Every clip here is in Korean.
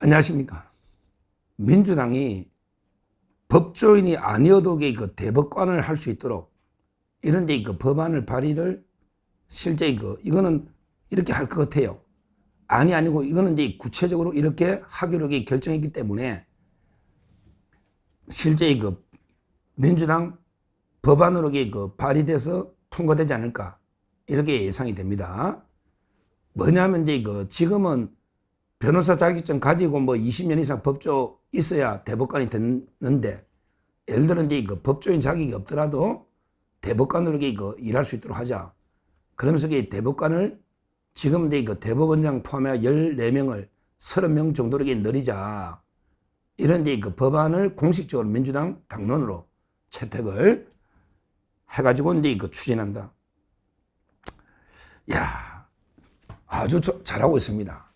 안녕하십니까. 민주당이 법조인이 아니어도 그 대법관을 할 수 있도록 이런 데 그 법안을 발의를 실제 그 이거는 이렇게 할 것 같아요. 아니 아니고 이거는 이제 구체적으로 이렇게 하기로 결정했기 때문에 실제 그 민주당 법안으로 그 발의돼서 통과되지 않을까 이렇게 예상이 됩니다. 뭐냐면 이제 그 지금은 변호사 자격증 가지고 뭐 20년 이상 법조 있어야 대법관이 됐는데 예를 들어 이제 그 법조인 자격이 없더라도 대법관으로 그 일할 수 있도록 하자. 그러면서 이 대법관을 지금 이제 그 대법원장 포함해 14명을 30명 정도로 이게 늘리자. 이런 이제 그 법안을 공식적으로 민주당 당론으로 채택을 해가지고 이제 그 추진한다. 야, 아주 저- 잘하고 있습니다.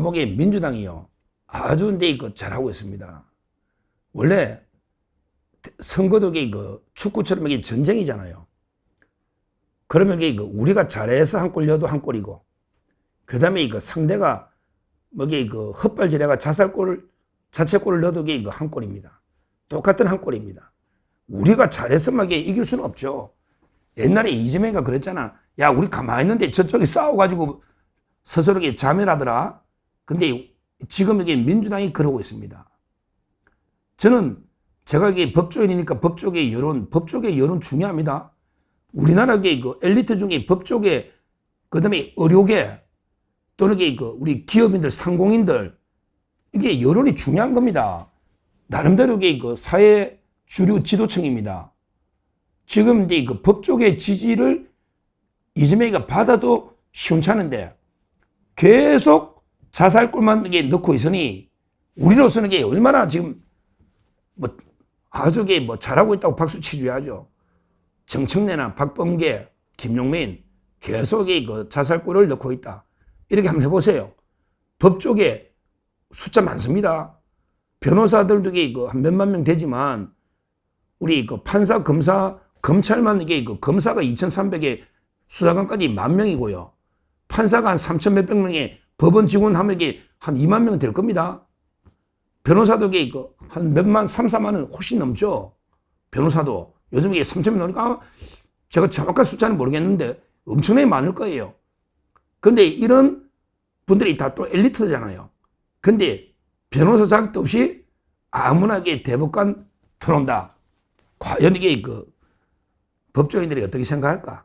보기에 민주당이요. 아주 이제 그 잘하고 있습니다. 원래 선거도 이게 그 축구처럼 이게 전쟁이잖아요. 그러면 이게 그 우리가 잘해서 한골 넣어도 한 골이고, 그 다음에 그 상대가 뭐 이게 그 헛발질해가 자살골을 자책골을 넣어도 그한 골입니다. 똑같은 한 골입니다. 우리가 잘해서만 이게 이길 수는 없죠. 옛날에 이재명이가 그랬잖아. 야, 우리 가만히 있는데 저쪽이 싸워가지고 스스로 자멸하더라. 근데 지금 이게 민주당이 그러고 있습니다. 저는 제가 이게 법조인이니까 법 쪽의 여론, 법 쪽의 여론 중요합니다. 우리나라의 그 엘리트 중에 법 쪽에 그다음에 의료계 또는 그 우리 기업인들, 상공인들 이게 여론이 중요한 겁니다. 나름대로 이게 그 사회 주류 지도층입니다. 지금 이제 그법 쪽의 지지를 이재명이가 받아도 시원찮은데 계속 자살골만 이게 넣고 있으니 우리로서는 이게 얼마나 지금 뭐 아주 이게 뭐 잘하고 있다고 박수 치줘야죠. 정청래나 박범계, 김용민 계속 이그 자살골을 넣고 있다. 이렇게 한번 해보세요. 법 쪽에 숫자 많습니다. 변호사들도 이게 그한 몇만 명 되지만 우리 그 판사, 검사, 검찰만 이게 그 검사가 2,300에 수사관까지 만 명이고요. 판사가 한 3천 몇백 명에 법원 직원 하면 이게 한 2만 명 될 겁니다. 변호사도 이게 그한 몇만, 3, 4만은 훨씬 넘죠. 변호사도. 요즘 이게 3천 명 넘으니까 제가 정확한 숫자는 모르겠는데 엄청나게 많을 거예요. 근데 이런 분들이 다 또 엘리트잖아요. 근데 변호사 자격도 없이 아무나 이게 대법관 들어온다. 과연 이게 그 법조인들이 어떻게 생각할까?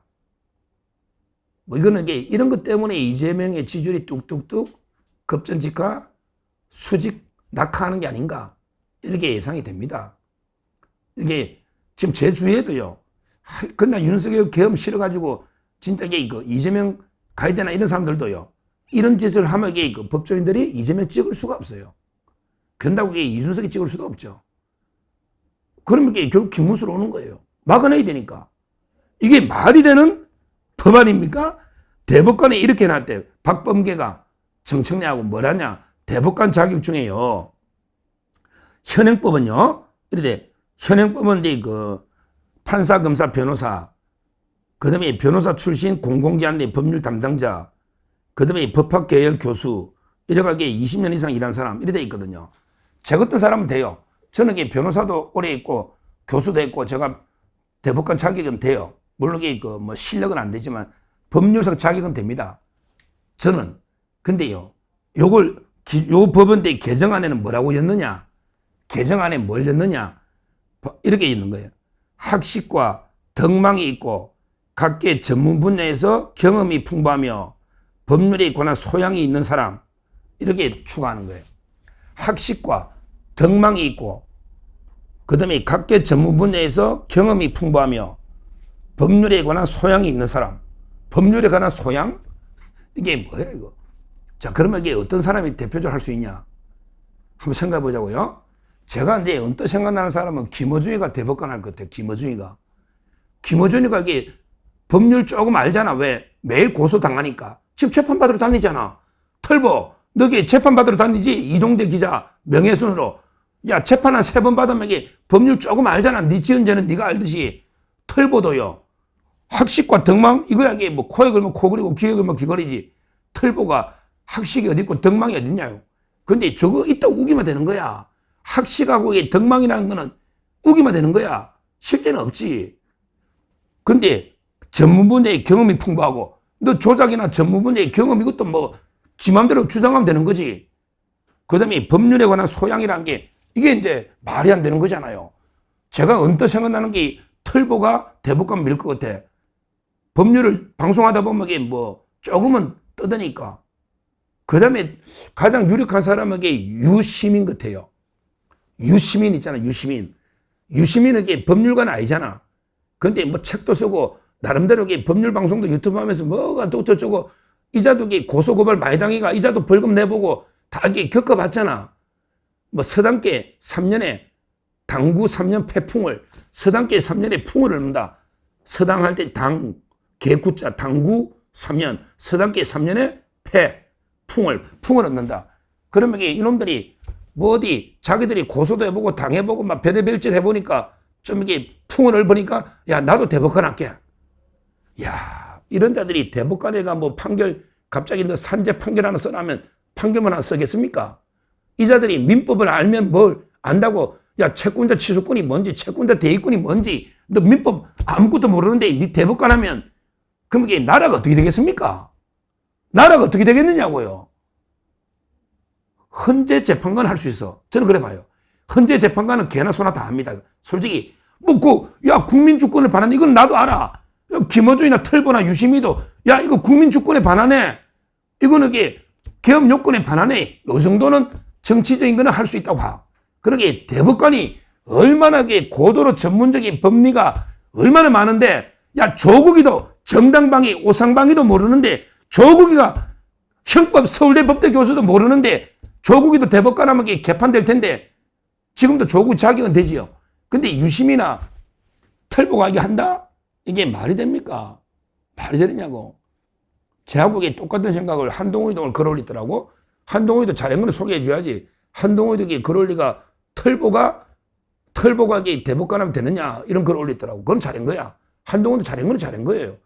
뭐 이거는 이게 이런 것 때문에 이재명의 지지율이 뚝뚝뚝 급전직하 수직 낙하하는 게 아닌가 이렇게 예상이 됩니다. 이게 지금 제 주위에도요. 하, 그날 윤석열 계엄 싫어가지고 진짜 이게 그 이재명 가야 되나 이런 사람들도요. 이런 짓을 하면 이게 그 법조인들이 이재명 찍을 수가 없어요. 그런다고 이게 이준석이 찍을 수도 없죠. 그러면 이게 결국 김문수로 오는 거예요. 막아내야 되니까. 이게 말이 되는 법 아닙니까? 대법관에 이렇게 놨대. 박범계가 정청래하고 뭐라냐. 대법관 자격 중에요. 현행법은요. 이래 현행법은 이제 그 판사, 검사, 변호사, 그 다음에 변호사 출신 공공기관의 법률 담당자, 그 다음에 법학계열 교수, 이래가게 20년 이상 일한 사람, 이래 돼 있거든요. 제 같은 사람은 돼요. 저는 변호사도 오래 있고, 교수도 했고, 제가 대법관 자격은 돼요. 물론 이게 그 뭐 실력은 안 되지만 법률상 자격은 됩니다. 저는. 근데요, 요걸, 기- 요 법원대 개정안에는 뭐라고 였느냐? 개정안에 뭘 였느냐? 이렇게 있는 거예요. 학식과 덕망이 있고 각계 전문 분야에서 경험이 풍부하며 법률에 관한 소양이 있는 사람 이렇게 추가하는 거예요. 학식과 덕망이 있고 그다음에 각계 전문 분야에서 경험이 풍부하며 법률에 관한 소양이 있는 사람. 법률에 관한 소양? 이게 뭐야 이거? 자 그러면 이게 어떤 사람이 대표적으로 할 수 있냐? 한번 생각해 보자고요. 제가 이제 언뜻 생각나는 사람은 김어준이가 대법관 할 것 같아요. 김어준이가. 김어준이가 이게 법률 조금 알잖아. 왜? 매일 고소 당하니까. 지금 재판받으러 다니잖아. 털보, 너기 재판받으러 다니지? 이동대 기자 명예훼손으로. 야, 재판 한 세 번 받으면 이게 법률 조금 알잖아. 네 지은 죄는 네가 알듯이. 털보도요. 학식과 덕망? 이거야 이게 뭐 코에 걸면 코 그리고 귀에 걸면 귀 걸이지. 털보가 학식이 어디 있고 덕망이 어디 있냐요. 근데 저거 있다 우기만 되는 거야. 학식하고 이 덕망이라는 거는 우기만 되는 거야. 실제는 없지. 근데 전문 분야의 경험이 풍부하고 너 조작이나 전문 분야의 경험 이것도 뭐지 맘대로 주장하면 되는 거지. 그 다음에 법률에 관한 소양이라는 게 이게 이제 말이 안 되는 거잖아요. 제가 언뜻 생각나는 게 털보가 대법관 밀 것 같아. 법률을 방송하다 보면 이게 뭐 조금은 떠드니까. 그 다음에 가장 유력한 사람에게 유시민 같아요. 유시민 있잖아, 유시민. 유시민은 이게 법률가는 아니잖아. 근데 뭐 책도 쓰고 나름대로 이게 법률 방송도 유튜브 하면서 뭐가 또 저쩌고 이자도 이게 고소고발 많이 당해가 이자도 벌금 내보고 다 이게 겪어봤잖아. 뭐 서당계 3년에 당구 3년 폐풍을 서당계 3년에 풍을 얻는다. 서당할 때 당, 개구자 당구 3년, 서당계 3년에 폐, 풍을, 풍을 얻는다. 그러면 이놈들이 뭐 어디 자기들이 고소도 해보고 당해보고 막 별의별 짓 해보니까 좀 이게 풍을 얻으니까 야, 나도 대법관 할게. 야, 이런 자들이 대법관에가 뭐 판결 갑자기 너 산재 판결 하나 써라면 판결만 하나 쓰겠습니까? 이 자들이 민법을 알면 뭘 안다고 야 채권자 취소권이 뭔지 채권자 대위권이 뭔지 너 민법 아무것도 모르는데 네 대법관 하면 그럼 이게 나라가 어떻게 되겠습니까? 나라가 어떻게 되겠느냐고요. 헌재 재판관 할 수 있어. 저는 그래 봐요. 헌재 재판관은 개나 소나 다 합니다. 솔직히 뭐그야 국민 주권을 반하는 이건 나도 알아. 김어준이나 털보나 유시미도 야 이거 국민 주권에 반하네. 이거는 이게 개업 요건에 반하네. 요 정도는 정치적인 거는 할 수 있다고 봐. 그러게 대법관이 얼마나 게 고도로 전문적인 법리가 얼마나 많은데 야 조국이도 정당방위 오상방위도 모르는데 조국이가 형법 서울대 법대 교수도 모르는데 조국이도 대법관 하면 개판될 텐데 지금도 조국 자격은 되지요. 근데 유심이나 털보가 이게 한다? 이게 말이 됩니까? 말이 되느냐고. 제하고 똑같은 생각을 한동훈이도 글 올리더라고. 한동훈이도 잘한 거는 소개해 줘야지. 한동훈이도 글 올리가 털보가 털보가 이게 대법관 하면 되느냐 이런 글 올리더라고. 그건 잘한 거야. 한동훈도 잘한 거는 잘한 거예요.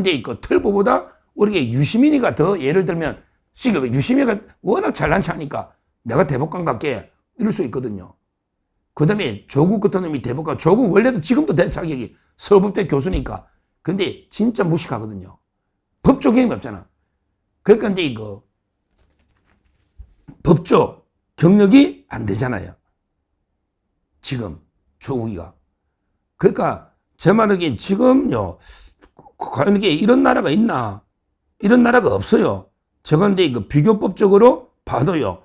이제 그 털보보다 우리가 유시민이가 더 예를 들면 지금 유시민이가 워낙 잘난 차니까 내가 대법관 갈게 이럴 수 있거든요. 그 다음에 조국 같은 놈이 대법관, 조국 원래도 지금도 대 자격이 서울법대 교수니까. 근데 진짜 무식하거든요. 법조 경험이 없잖아. 그러니까 이제 이거 법조 경력이 안 되잖아요. 지금 조국이가. 그러니까 제 말은 지금요 과연 이게 이런 나라가 있나? 이런 나라가 없어요. 제가 근데 그 비교법적으로 봐도요.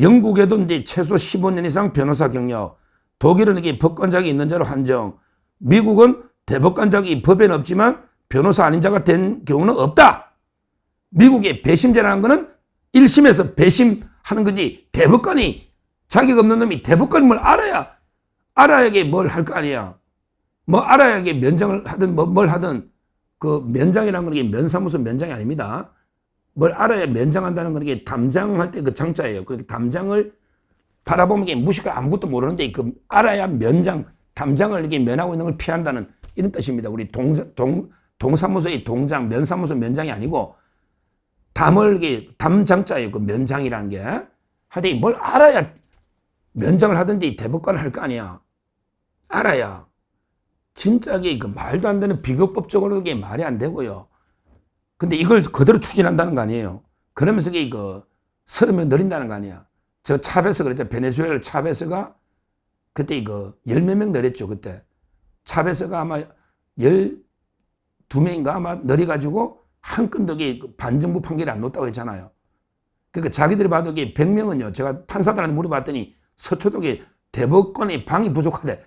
영국에도 이제 최소 15년 이상 변호사 경력, 독일은 이게 법관작이 있는 자로 한정, 미국은 대법관작이 법에는 없지만 변호사 아닌 자가 된 경우는 없다. 미국의 배심제라는 거는 1심에서 배심하는 거지 대법관이 자격 없는 놈이 대법관임을 알아야 알아야 뭘할 거 아니야. 뭐 알아야 면장을 하든 뭐 뭘 하든 그 면장이라는 건 이게 면사무소 면장이 아닙니다. 뭘 알아야 면장한다는 건 이게 담장할 때 그 장자예요. 그 담장을 바라보면 이게 무식을 아무것도 모르는데 그 알아야 면장, 담장을 이렇게 면하고 있는 걸 피한다는 이런 뜻입니다. 우리 동, 동, 동사무소의 동장, 면사무소 면장이 아니고 담을 이게 담장자예요. 그 면장이라는 게. 하여튼 뭘 알아야 면장을 하든지 대법관을 할 거 아니야. 알아야. 진짜 이게 그 말도 안 되는 비교법적으로 이게 말이 안 되고요. 근데 이걸 그대로 추진한다는 거 아니에요. 그러면서 이게 그 서름을 늘린다는 거 아니야. 저 차베스 그랬죠. 베네수엘라 차베스가 그때 이거 열몇명 늘렸죠. 그때. 차베스가 아마 열 두 명인가 아마 늘려가지고 한 건덕에 반정부 판결이 안 났다고 했잖아요. 그러니까 자기들이 봐도 이게 100명은요. 제가 판사들한테 물어봤더니 서초동에 대법관이 방이 부족하대.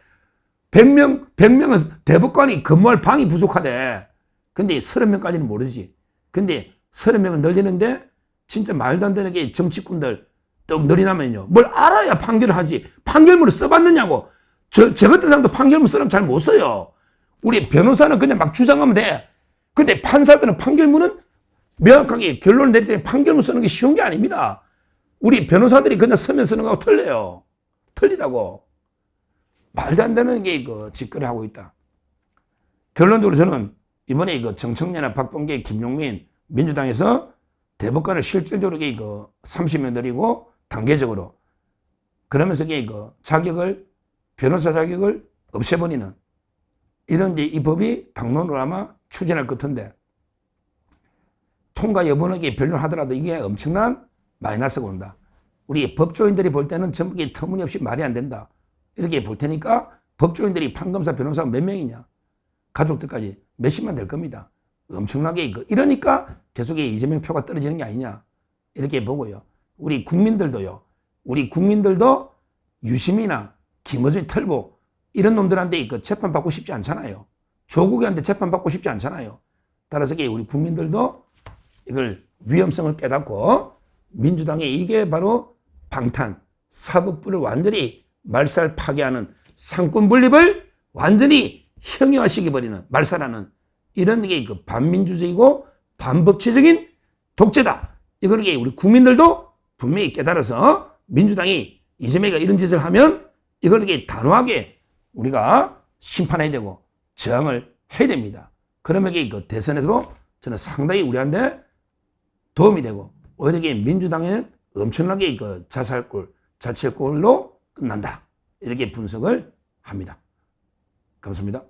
100명, 100명은 대법관이 근무할 방이 부족하대. 근데 30명까지는 모르지. 근데 30명을 늘리는데 진짜 말도 안 되는 게 정치꾼들 떡 늘리나면요. 뭘 알아야 판결을 하지. 판결문을 써봤느냐고. 저, 저 같은 사람도 판결문 쓰면 잘 못 써요. 우리 변호사는 그냥 막 주장하면 돼. 근데 판사들은 판결문은 명확하게 결론을 내릴 때 판결문 쓰는 게 쉬운 게 아닙니다. 우리 변호사들이 그냥 서면 쓰는 거하고 틀려요. 틀리다고. 말도 안 되는 게 그 짓거리 하고 있다. 결론적으로 저는 이번에 이거 정청래나 박범계, 김용민 민주당에서 대법관을 실질적으로 이거 30명 늘리고 단계적으로. 그러면서 그 자격을, 변호사 자격을 없애버리는 이런 이 법이 당론으로 아마 추진할 것 같은데 통과 여부는 변론하더라도 이게 엄청난 마이너스가 온다. 우리 법조인들이 볼 때는 전부 이게 터무니없이 말이 안 된다. 이렇게 볼 테니까 법조인들이 판검사, 변호사가 몇 명이냐. 가족들까지 몇십만 될 겁니다. 엄청나게 이거. 이러니까 계속 이 이재명 표가 떨어지는 게 아니냐. 이렇게 보고요. 우리 국민들도요. 우리 국민들도 유심이나 김어준 털보 이런 놈들한테 이거 재판 받고 싶지 않잖아요. 조국한테 재판 받고 싶지 않잖아요. 따라서 우리 국민들도 이걸 위험성을 깨닫고 민주당의 이게 바로 방탄 사법부를 완전히 말살 파괴하는 상권 분립을 완전히 형용화시켜버리는 말살하는 이런 게 그 반민주적이고 반법치적인 독재다. 이걸 이게 우리 국민들도 분명히 깨달아서 민주당이 이재명이가 이런 짓을 하면 이걸 단호하게 우리가 심판해야 되고 저항을 해야 됩니다. 그러면 그 대선에서도 저는 상당히 우리한테 도움이 되고 오히려 민주당에는 엄청나게 그 자살골, 자책골로 끝난다. 이렇게 분석을 합니다. 감사합니다.